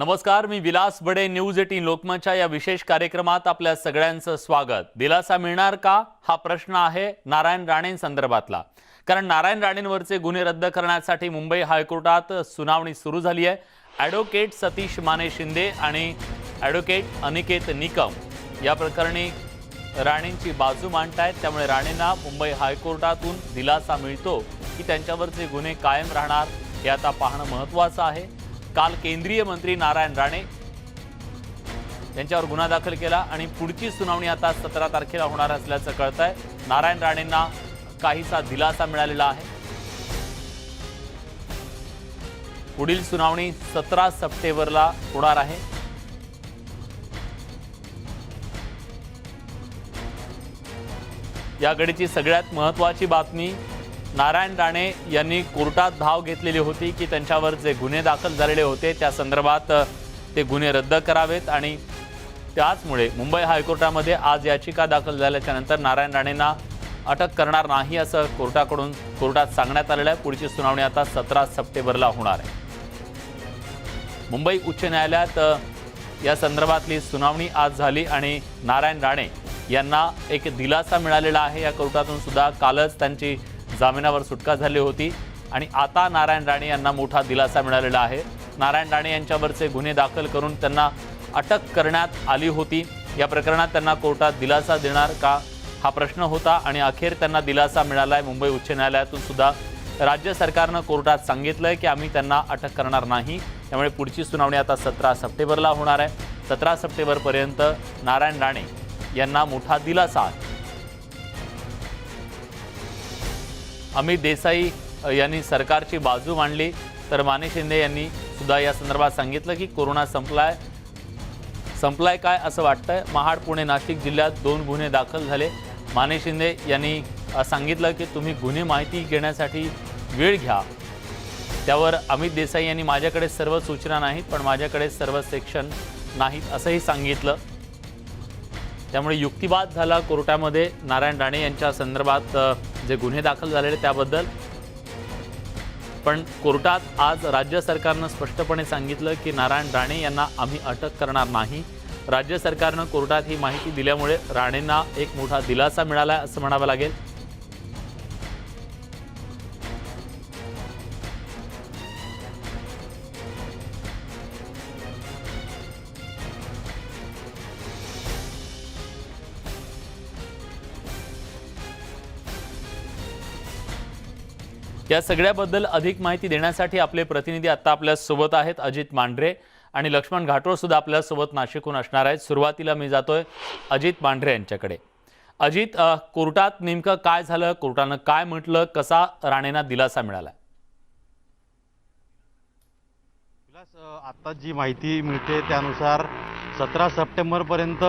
नमस्कार मी Vilas Bade news eighteen लोकमतच्या या विशेष कार्यक्रमात आपल्या सगळ्यांचं स्वागत. दिलासा मिळणार का? हा प्रश्न आहे नारायण राणेंसंदर्भातला कारण नारायण राणेंवरचे गुन्हे रद्द करण्यासाठी मुंबई हायकोर्टात सुनावणी सुरू झाली आहे. ॲडव्होकेट सतीश माने शिंदे आणि ॲडव्होकेट अनिकेत निकम या प्रकरणी राणेंची बाजू मांडतायत. त्यामुळे राणेंना मुंबई हायकोर्टातून दिलासा मिळतो की त्यांच्यावरचे गुन्हे कायम राहणार हे आता पाहणं महत्त्वाचं आहे. काल केंद्रीय मंत्री नारायण राणे यांच्यावर गुन्हा दाखल केला आणि पुढची सुनावणी आता सतरा तारखेला होणार असल्याचं कळत आहे नारायण राणेंना काहीसा दिलासा मिळालेला आहे. पुढील सुनावणी सतरा सप्टेंबरला होणार आहे. या घडीची सगळ्यात महत्वाची बातमी नारायण राणे यांनी कोर्टात धाव घेतलेली होती की त्यांच्यावर जे गुन्हे दाखल झालेले होते त्या संदर्भात ते गुन्हे रद्द करावेत आणि त्याचमुळे मुंबई हायकोर्टामध्ये आज याचिका दाखल झाल्याच्यानंतर नारायण राणेंना अटक करणार नाही असं कोर्टाकडून कोर्टात सांगण्यात आलेलं आहे. पुढची सुनावणी आता सतरा सप्टेंबरला होणार आहे. मुंबई उच्च न्यायालयात या संदर्भातली सुनावणी आज झाली आणि नारायण राणे यांना एक दिलासा मिळालेला आहे. या कोर्टातून सुद्धा कालच त्यांची जामिनावर सुटका झाली होती आणि आता नारायण राणे यांना मोठा दिलासा मिळालेला आहे. नारायण राणे यांच्यावरचे गुन्हे दाखल करून त्यांना अटक करण्यात आली होती. या प्रकरणात त्यांना कोर्टात दिलासा देणार का? हा प्रश्न होता आणि अखेर त्यांना दिलासा मिळाला आहे मुंबई उच्च न्यायालयातून सुद्धा राज्य सरकारनं कोर्टात सांगितलं आहे की आम्ही त्यांना अटक करणार नाही. त्यामुळे पुढची सुनावणी आता सतरा सप्टेंबरला होणार आहे. सतरा सप्टेंबरपर्यंत नारायण राणे यांना मोठा दिलासा अमित देसाई यांनी सरकारची बाजू मांडली. तर माने शिंदे यांनी सुद्धा या संदर्भात सांगितलं की कोरोना संपलाय. संपलाय काय असं वाटतंय? महाड पुणे नाशिक जिल्ह्यात दोन गुन्हे दाखल झाले. माने शिंदे यांनी सांगितलं की तुम्ही गुन्हे माहिती घेण्यासाठी वेळ घ्या. त्यावर अमित देसाई यांनी माझ्याकडे सर्व सूचना नाहीत पण माझ्याकडे सर्व सेक्शन नाहीत असंही सांगितलं. त्यामुळे युक्तिवाद झाला कोर्टामध्ये. नारायण राणे यांच्या संदर्भात जे गुन्हे दाखल झालेले त्याबद्दल. पण कोर्टात आज राज्य सरकारनं स्पष्टपणे सांगितलं की नारायण राणे यांना आम्ही अटक करणार नाही. राज्य सरकारनं कोर्टात ही माहिती दिल्यामुळे राणेंना एक मोठा दिलासा मिळाला आहे असं म्हणावं लागेल. या सगळ्याबद्दल अधिक माहिती देण्यासाठी आपले प्रतिनिधी आता आपल्यासोबत आहेत अजित मांढरे. आणि लक्ष्मण घाटोळ सुद्धा आपल्यासोबत नाशिकहून असणार आहेत. सुरुवातीला मी जातोय अजित मांढरे यांच्याकडे. अजित कोर्टात नेमकं काय झालं? कोर्टानं काय म्हटलं? कसा राणेंना दिलासा मिळाला? विकास आता जी माहिती मिळते त्यानुसार सतरा सप्टेंबरपर्यंत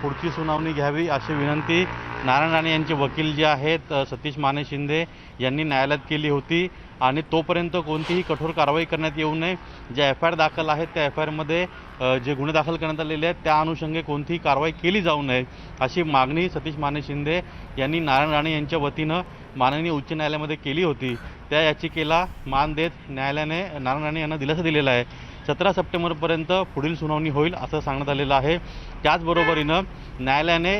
पुढची सुनावणी घ्यावी अशी विनंती. नारायण राणे यांचे वकील जे आहेत सतीश माने शिंदे यांनी न्यायालयात केली होती आणि तोपर्यंत कोणतीही कठोर कारवाई करण्यात येऊ नये. ज्या एफ आय आर दाखल आहेत त्या एफ आय आरमध्ये जे गुन्हे दाखल करण्यात आलेले आहेत त्या अनुषंगे कोणतीही कारवाई केली जाऊ नये अशी मागणी सतीश माने शिंदे यांनी नारायण राणे यांच्या वतीनं माननीय उच्च न्यायालयामध्ये केली होती. त्या याचिकेला मान देत न्यायालयाने नारायण राणे यांना दिलासा दिलेला आहे. सतरा सप्टेंबरपर्यंत पुढील सुनावणी होईल असं सांगण्यात आलेलं आहे. त्याचबरोबरीनं न्यायालयाने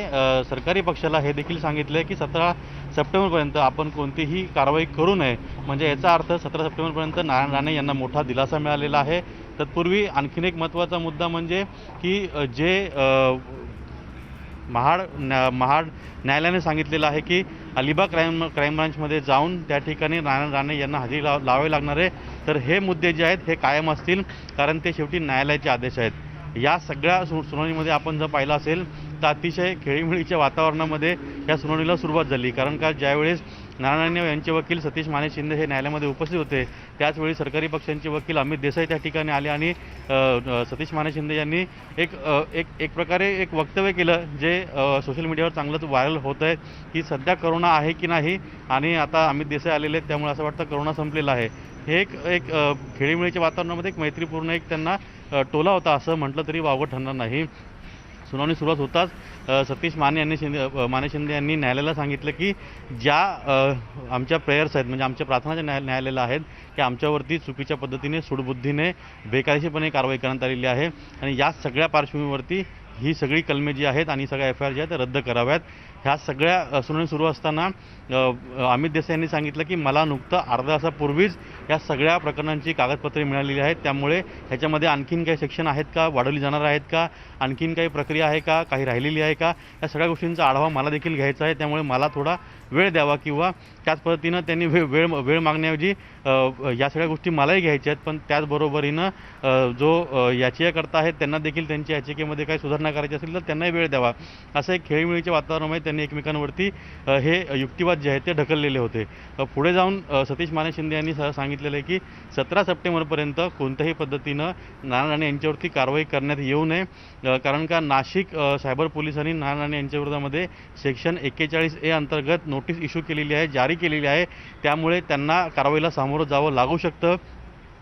सरकारी पक्षाला हे देखील सांगितलं आहे की सतरा सप्टेंबरपर्यंत आपण कोणतीही कारवाई करू नये. म्हणजे याचा अर्थ सतरा सप्टेंबरपर्यंत नारायण राणे यांना मोठा दिलासा मिळालेला आहे. तत्पूर्वी आणखीन एक महत्त्वाचा मुद्दा म्हणजे की जे महाड न्या- महाड न्यायालयाने सांगितलेलं आहे की अलिबाग क्राईम क्राईम ब्रांचमध्ये जाऊन त्या ठिकाणी नारायण राणे यांना हजेरी लाव लावावे लागणार आहे. तर हे मुद्दे जे आहेत हे कायम असतील कारण ते शेवटी न्यायालयाचे आदेश आहेत. या सगळ्या सु सुनावणीमध्ये आपण जर पाहिलं असेल तर अतिशय खेळीमेळीच्या वातावरणामध्ये या सुनावणीला सुरुवात झाली. कारण का ज्यावेळेस नारायण यांचे वकील सतीश माने शिंदे हे न्यायालयामध्ये उपस्थित होते त्याचवेळी सरकारी पक्षांचे वकील अमित देसाई त्या ठिकाणी आले आणि सतीश माने शिंदे यांनी एक एक एक प्रकारे एक वक्तव्य केलं जे सोशल मीडियावर चांगलंच व्हायरल होत आहे की सध्या करोना आहे की नाही आणि आता अमित देसाई आलेले आहेत त्यामुळे असं वाटतं करोना संपलेला आहे. हे एक एक खेळीमेळीच्या वातावरणामध्ये एक मैत्रीपूर्ण एक त्यांना टोला होता असं म्हटलं तरी वावगं ठरणार नाही. सुनावणी सुरुवात होताच सतीश माने यांनी शिंदे माने शिंदे यांनी न्यायालयाला सांगितलं की ज्या आमच्या प्रेयर्स आहेत म्हणजे आमच्या प्रार्थना ज्या न्याय न्यायालयाला आहेत की आमच्यावरती चुकीच्या पद्धतीने सुडबुद्धीने बेकायदेशीरपणे कारवाई करण्यात आलेली आहे. आणि या सगळ्या पार्श्वभूमीवरती ही सगळी कलमे जी आहेत आणि सगळ्या एफ आय आर ज्या आहेत त्या रद्द कराव्यात. ह्या सगळ्या सुनावणी सुरू असताना अमित देसाई यांनी सांगितलं की मला नुकतं अर्धा तासापूर्वीच या सगळ्या प्रकरणांची कागदपत्रे मिळालेली आहेत. त्यामुळे ह्याच्यामध्ये आणखीन काही सेक्शन आहेत का? वाढवली जाणार आहेत का? आणखीन काही प्रक्रिया आहे का? काही राहिलेली आहे का? या सगळ्या गोष्टींचा आढावा मला देखील घ्यायचा आहे. त्यामुळे मला थोडा वेळ द्यावा किंवा त्याच पद्धतीनं त्यांनी वेळ वेळ वेळ मागण्याऐवजी या सगळ्या गोष्टी मलाही घ्यायच्या आहेत. पण त्याचबरोबरीनं जो याचिकाकर्ता आहेत त्यांना देखील त्यांच्या याचिकेमध्ये काही सुधारणा करायची असेल तर त्यांनाही वेळ द्यावा. असं एक खेळीमेळीच्या वातावरणामध्ये त्यांनी एकमेकांवरती हे युक्तिवाद जे आहेत ते ढकललेले होते. पुढे जाऊन सतीश माने शिंदे यांनी स- सांगितलेलं आहे की सतरा सप्टेंबरपर्यंत कोणत्याही पद्धतीनं नारायण राणे यांच्यावरती कारवाई करण्यात येऊ नये. कारण का नाशिक सायबर पोलिसांनी नारायण राणे यांच्याविरोधामध्ये सेक्शन एक्केचाळीस ए अंतर्गत नोटीस इश्यू केलेली आहे जारी केलेली आहे. त्यामुळे त्यांना कारवाईला सामोरं जावं लागू शकतं.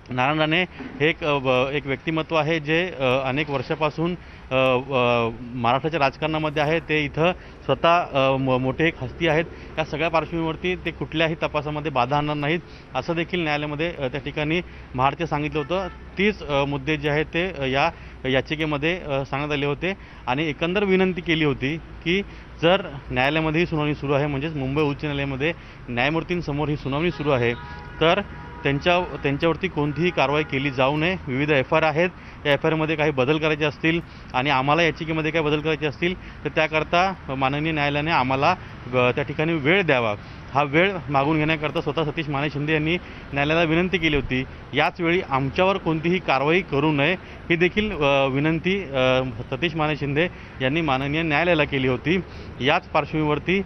नारायण राणे हे एक एक व्यक्तिमत्व आहे जे अनेक वर्षापासून महाराष्ट्राच्या राजकारणामध्ये आहे. ते इथं स्वतः म- मोठे एक हस्ती आहेत. या सगळ्या पार्श्वभूमीवरती ते कुठल्याही तपासामध्ये बाधा आणणार नाहीत. असं देखील न्यायालयामध्ये त्या ठिकाणी महाडचे सांगितलं होतं. तीच मुद्दे जे आहेत ते या याचिकेमध्ये सांगण्यात आले होते. आणि एकंदर विनंती केली होती की जर न्यायालयामध्ये ही सुनावणी सुरू आहे म्हणजेच मुंबई उच्च न्यायालयामध्ये न्यायमूर्तींसमोर ही सुनावणी सुरू आहे तर त्यांच्या त्यांच्यावरती कोणतीही कारवाई केली जाऊ नये. विविध एफ आर आहेत. या एफ आरमध्ये काही बदल करायचे असतील आणि आम्हाला याचिकेमध्ये काही बदल करायचे असतील तर त्याकरता माननीय न्यायालयाने आम्हाला त्या ठिकाणी वेळ द्यावा. हा वेळ मागून घेण्याकरता स्वतः सतीश माने शिंदे यांनी न्यायालयाला विनंती केली होती. याचवेळी आमच्यावर कोणतीही कारवाई करू नये ही देखील विनंती सतीश माने शिंदे यांनी माननीय न्यायालयाला केली होती. याच पार्श्वभूमीवरती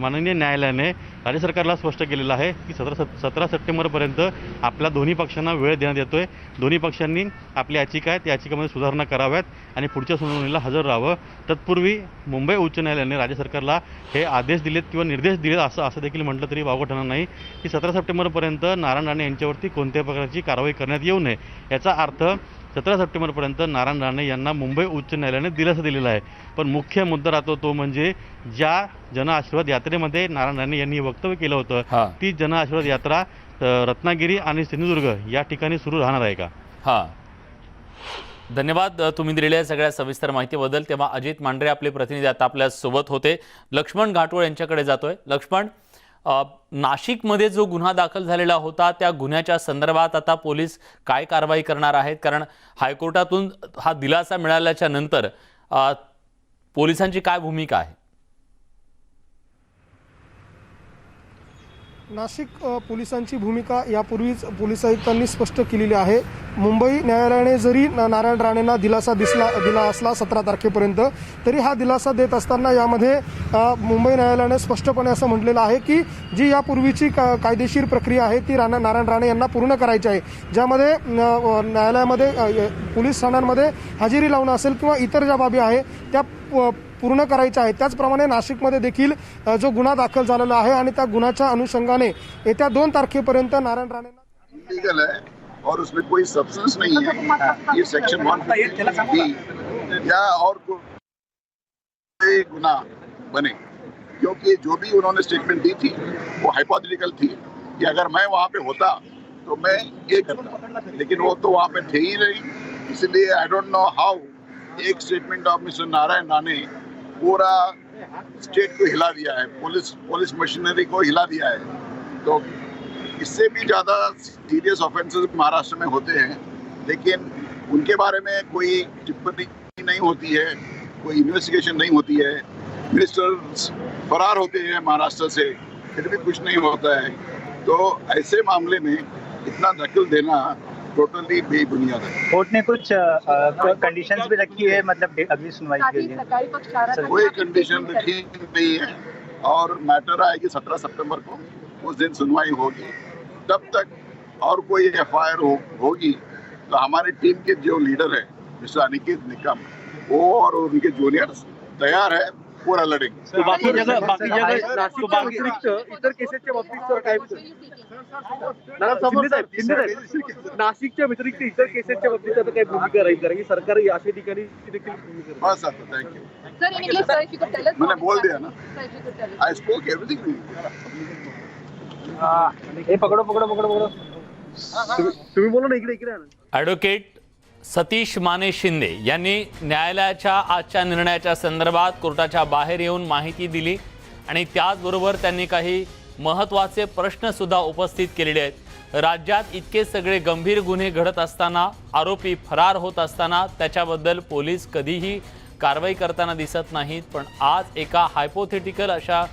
माननीय न्यायालयाने राज्य सरकारला स्पष्ट केलेलं आहे की सतरा सत सतरा सप्टेंबरपर्यंत आपल्या दोन्ही पक्षांना वेळ देण्यात येतो आहे दोन्ही पक्षांनी आपली याचिका आहे त्या याचिकेमध्ये सुधारणा कराव्यात आणि पुढच्या सुनावणीला हजर राहावं. तत्पूर्वी मुंबई उच्च न्यायालयाने राज्य सरकारला हे आदेश दिलेत किंवा निर्देश दिलेत असं असं देखील म्हटलं तरी वावगं ठरणार नाही की सतरा सप्टेंबरपर्यंत नारायण राणे यांच्यावरती कोणत्याही प्रकारची कारवाई करण्यात येऊ नये. याचा अर्थ सतरा सप्टेंबरपर्यंत नारायण राणे यांना मुंबई उच्च न्यायालयाने दिलासा दिलेला आहे. पण मुख्य मुद्दा राहतो तो म्हणजे ज्या जनआशीर्वाद यात्रेमध्ये नारायण राणे यांनी वक्तव्य केलं होतं ती जनआशीर्वाद यात्रा रत्नागिरी आणि सिंधुदुर्ग या ठिकाणी सुरू राहणार आहे का? हां. धन्यवाद तुम्ही दिलेल्या सगळ्या सविस्तर माहितीबद्दल. तेव्हा अजित मांढरे आपले प्रतिनिधी आता आपल्यासोबत होते. लक्ष्मण घाटोळ यांच्याकडे जातोय. लक्ष्मण नाशिकमध्ये जो गुन्हा दाखल झालेला होता त्या गुन्ह्याच्या संदर्भात आता पोलीस काय कारवाई करणार आहेत? कारण हायकोर्टातून हा दिलासा मिळाल्याच्या नंतर पोलिसांची काय भूमिका आहे? नाशिक पोलिसांची भूमिका यापूर्वीच पोलीस आयुक्तांनी स्पष्ट केलेली आहे. मुंबई न्यायालयाने जरी नारायण राणेंना दिलासा दिसला दिला असला सतरा तारखेपर्यंत तरी हा दिलासा देत असताना यामध्ये मुंबई न्यायालयाने स्पष्टपणे असं म्हटलेलं आहे की जी यापूर्वीची का कायदेशीर प्रक्रिया आहे ती राणा नारायण राणे यांना पूर्ण करायची आहे. ज्यामध्ये न- न्यायालयामध्ये पोलीस ठाण्यांमध्ये हजेरी लावणं असेल किंवा इतर ज्या बाबी आहे त्या प- पूर्ण करायच्या आहेत. त्याचप्रमाणे नाशिकमध्ये देखील जो गुन्हा दाखल झालेला आहे आणि त्या गुन्ह्याच्या अनुषंगाने येत्या दोन तारखेपर्यंत नारायण है और उसमें कोई सब्सटेंस नहीं है. ये सेक्शन वन या और कोई गुना बने क्योंकि जो भी उन्होंने स्टेटमेंट दी थी वो हाइपोथेटिकल थी कि अगर मैं वहाँ पे होता तो मैं ये करता। लेकिन वो तो वहाँ पे थे ही नहीं। इसलिए आई डोंट नो हाउ एक statement of mister Narayan Rane पूरा स्टेट को हिला दिया है, पुलिस पुलिस मशीनरी को हिला दिया है। तो इससे भी ज़्यादा सीरियस ऑफेंसेस महाराष्ट्र में होते हैं, लेकिन उनके बारे में कोई टिप्पणी नहीं होती है, कोई इन्वेस्टिगेशन नहीं होती है। मिनिस्टर्स फरार होते हैं महाराष्ट्र से, फिर भी कुछ नहीं होता है। तो ऐसे मामले में इतना दखल देना टोटली बेबुनियाद है। कोर्ट ने कुछ कंडीशंस भी रखी है मतलब अगली सुनवाई के लिए। कोई कंडीशन रखी नहीं है। और मैटर आएगी सत्रह सितंबर को उस दिन सुनवाई होगी। तब तक और कोई एफ़ हो, होगी तो हमारी टीम के जो लीडर है मिस्टर अनिकेत निकम वो और उनके जूनियर्स तैयार है। पूरा लड़ेंगे तो बाकी जगह बाकी जगह तो नाशिकच्या बाकी व्यतिरिक्त इतर केसेसच्या बाबतीत सर काय नाशिकच्या व्यतिरिक्त इतर केसेसच्या बाबतीत आता काय भूमिका राहील? कारण की सरकार अशा ठिकाणी देखील. बस आता थँक्यू. मैंने बोल दिया ना. आई स्पोक एवरीथिंग हे पकडो पकडो पकडो पकडो. तुम्ही- बोला ना इकडे इकडे आणा. सतीश माने शिंदे यांनी न्यायालयाच्या आजच्या निर्णयाच्या संदर्भात कोर्टाच्या बाहेर येऊन माहिती दिली आणि त्याचबरोबर त्यांनी काही महत्त्वाचे प्रश्नसुद्धा उपस्थित केलेले आहेत. राज्यात इतके सगळे गंभीर गुन्हे घडत असताना आरोपी फरार होत असताना त्याच्याबद्दल पोलीस कधीही कारवाई करताना दिसत नाहीत पण आज एका हायपोथेटिकल अशा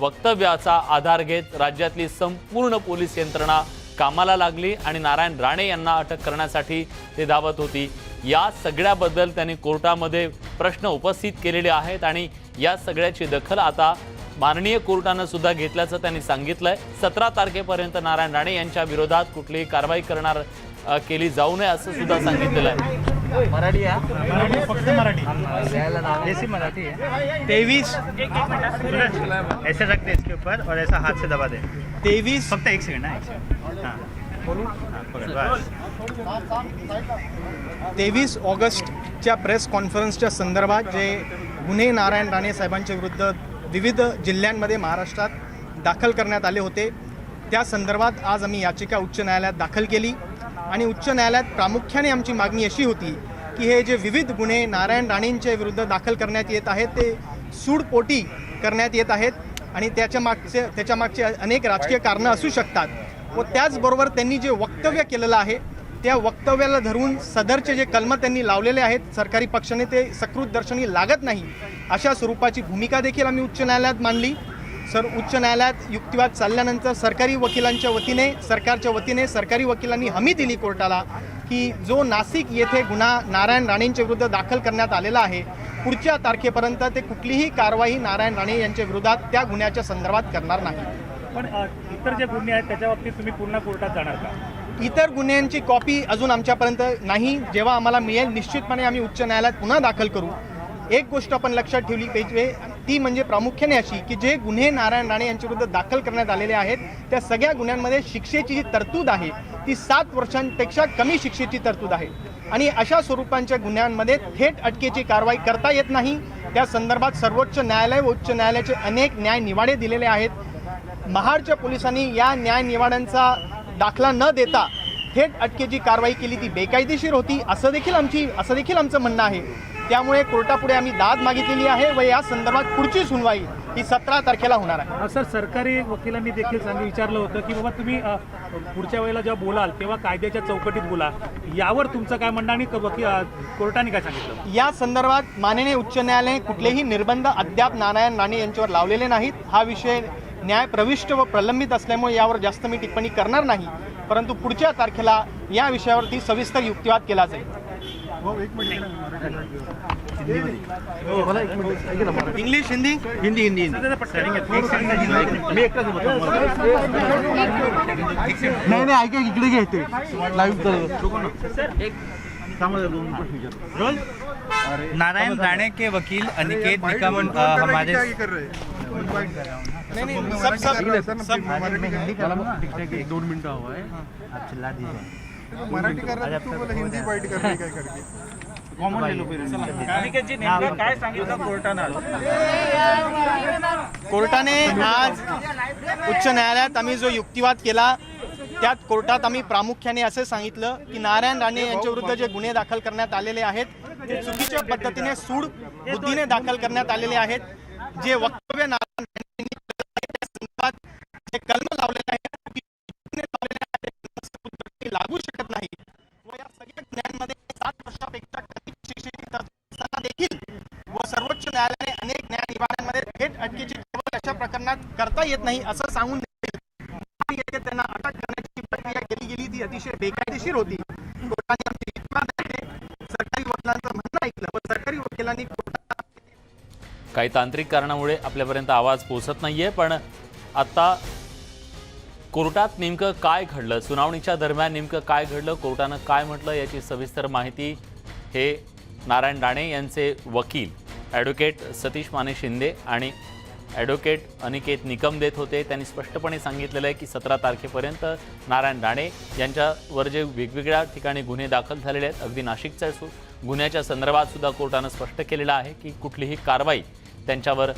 वक्तव्याचा आधार घेत राज्यातली संपूर्ण पोलीस यंत्रणा कामाला लागली आणि नारायण राणे यांना अटक करण्यासाठी ते धावत होती. या सगळ्याबद्दल त्यांनी कोर्टामध्ये प्रश्न उपस्थित केलेले आहेत आणि या सगळ्याची दखल आता माननीय कोर्टानं सुद्धा घेतल्याचं त्यांनी सांगितलंय. सतरा तारखेपर्यंत नारायण राणे यांच्या विरोधात कुठलीही कारवाई करणार केली जाऊ नये असं सुद्धा सांगितलेलं आहे. देसी मराठी है तेईस ऐसे रख दे इसके ऊपर और ऐसा हाथ से दबा दे. तेईस फक्त एक सेकंड. तेवीस ऑगस्टच्या प्रेस कॉन्फरन्सच्या संदर्भात जे गुन्हे नारायण राणे साहेबांच्या विरुद्ध विविध जिल्ह्यांमध्ये महाराष्ट्रात दाखल करण्यात आले होते. त्या संदर्भात आज आम्ही याचिका उच्च न्यायालयात दाखल केली आणि उच्च न्यायालयात प्रामुख्याने आमची मागणी अशी होती की हे जे विविध गुन्हे नारायण राणेंच्या विरुद्ध दाखल करण्यात येत आहेत ते सूडपोटी करण्यात येत आहेत आणि त्याच्या मागचे त्याच्या मागचे अनेक राजकीय कारणं असू शकतात. व त्याचबरोबर त्यांनी जे वक्तव्य केलेलं आहे त्या वक्तव्याला धरून सदरचे जे कलम त्यांनी लावलेले आहेत सरकारी पक्षाने ते सकृत दर्शनी लागत नाही अशा स्वरूपाची भूमिका देखील आम्ही उच्च न्यायालयात मांडली. सर उच्च न्यायालयात युक्तिवाद चालल्यानंतर सरकारी वकिलांच्या वतीने सरकारच्या वतीने सरकारी वकिलांनी हमी दिली कोर्टाला की जो नाशिक येथे गुन्हा नारायण राणेंच्या विरुद्ध दाखल करण्यात आलेला आहे पुढच्या तारखेपर्यंत ते कुठलीही कारवाई नारायण राणे यांच्या विरोधात त्या गुन्ह्याच्या संदर्भात करणार नाही. पण इतर जे गुन्हे आहेत त्याच्या बाबतीत तुम्ही पूर्ण कोर्टात जाणार का? इतर गुन्ह्यांची कॉपी अजून आमच्यापर्यंत नाही. जेव्हा आम्हाला मिळेल निश्चितपणे आम्ही उच्च न्यायालयात पुन्हा दाखल करू. एक गोष्ट आपण लक्षात ठेवली पाहिजे ती म्हणजे प्रामुख्याने अशी की जे गुन्हे नारायण राणे यांच्या विरुद्ध दाखल करण्यात आलेले आहेत त्या सगळ्या गुन्ह्यांमध्ये शिक्षेची जी तरतूद आहे ती सात वर्षांपेक्षा कमी शिक्षेची तरतूद आहे. आणि अशा स्वरूपांच्या गुन्ह्यांमध्ये थेट अटकेची कारवाई करता येत नाही. त्या संदर्भात सर्वोच्च न्यायालय व उच्च न्यायालयाचे अनेक न्याय निवाडे दिलेले आहेत. महाडच्या पोलिसांनी या न्याय निवाड्यांचा दाखला न देता थेट अटकेची कारवाई केली. ती बेकायदेशीर होती असं देखील आमची असं देखील आमचं म्हणणं आहे. त्यामुळे कोर्टापुढे आम्ही दाद मागितलेली आहे व या संदर्भात पुढची सुनवाई ही सतरा तारखेला होणार आहे. सर सरकारी वकिलांनी देखील सांगितलं विचारलं होतं की बाबा तुम्ही पुढच्या वेळेला जेव्हा बोलाल तेव्हा कायद्याच्या चौकटीत बोला. यावर तुमचं काय म्हणणं आणि कोर्टाने काय सांगितलं? या संदर्भात माननीय उच्च न्यायालय कुठलेही निर्बंध अद्याप नारायण राणे यांच्यावर लावलेले नाहीत. हा विषय न्याय प्रविष्ट व प्रलंबित असल्यामुळे यावर जास्त मी टिप्पणी करणार नाही. परंतु पुढच्या तारखेला या विषयावरती सविस्तर युक्तिवाद केला जाईल. इंग्लिश हिंदी? हिंदी हिंदी एकटाच बोलतो. नाही नाही ऐका इकडे घ्यायचे लाईव्ह रोल नारायण राणे के वकील अनिकेत निकम हमारे नहीं नहीं सब सब सब दोन मिनिटं हवं आहे आप चिल्ला दीजिए। मराठी करणार तू बोला हिंदी वाईट करणे काय करते कॉमन ले लो फिर काय सांगितलं कोर्टानं कोर्टाने आज उच्च न्यायालयात आम्ही जो युक्तिवाद केला त्यात कोर्टात आम्ही प्रामुख्याने असे सांगितलं की नारायण राणे यांच्या विरुद्ध जे गुन्हे दाखल करण्यात आलेले आहेत ते चुकीच्या पद्धतीने सूड बुद्धीने दाखल करण्यात आलेले आहेत. जे वक्तव्य संदर्भात जे कलम लावलेले आहेत लागू शकत नाही. व या सगळ्या न्यायांमध्ये सात वर्षापेक्षा कमी शिक्षेची तरतूद देखील व सर्वोच्च न्यायालयाने अनेक न्याय विभागांमध्ये थेट अटकेची कारवाई अशा प्रकरणात करता येत नाही असं सांगून त्यांना अटक करण्याची प्रक्रिया केली गेली. ती अतिशय बेकायदेशीर होती. कोर्टाने आमचे सरकारी वकिलांचं म्हणणं ऐकलं व सरकारी वकिलांनी काही तांत्रिक कारणामुळे आपल्यापर्यंत आवाज पोचत आहे पण आता कोर्टात नेमकं काय घडलं? सुनावणीच्या दरम्यान नेमकं काय घडलं? कोर्टानं काय म्हटलं? याची सविस्तर माहिती हे नारायण राणे यांचे वकील ॲडव्होकेट सतीश माने शिंदे आणि ॲडव्होकेट अनिकेत निकम देत होते. त्यांनी स्पष्टपणे सांगितलेलं आहे की सतरा तारखेपर्यंत नारायण राणे यांच्यावर जे वेगवेगळ्या ठिकाणी गुन्हे दाखल झालेले आहेत अगदी नाशिकच्या सु गुन्ह्याच्या संदर्भात सुद्धा कोर्टानं स्पष्ट केलेलं आहे की कुठलीही कारवाई त्यांच्यावर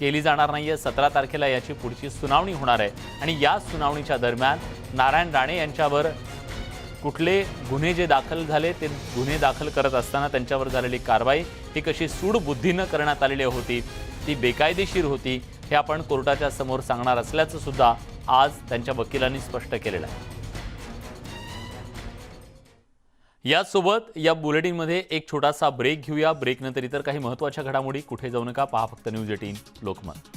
केली जाणार नाही आहे सतरा तारखेला याची पुढची सुनावणी होणार आहे. आणि या सुनावणीच्या दरम्यान नारायण राणे यांच्यावर कुठले गुन्हे जे दाखल झाले ते गुन्हे दाखल करत असताना त्यांच्यावर झालेली कारवाई ही कशी सूडबुद्धीनं करण्यात आलेली होती ती बेकायदेशीर होती हे आपण कोर्टाच्या समोर सांगणार असल्याचं सुद्धा आज त्यांच्या वकिलांनी स्पष्ट केलेलं आहे. यासोबत या बुलेटिनमध्ये एक छोटासा ब्रेक घेऊया. ब्रेकनंतर इतर काही महत्त्वाच्या घडामोडी कुठे जाऊ नका. पहा फक्त न्यूज एटीन लोकमत.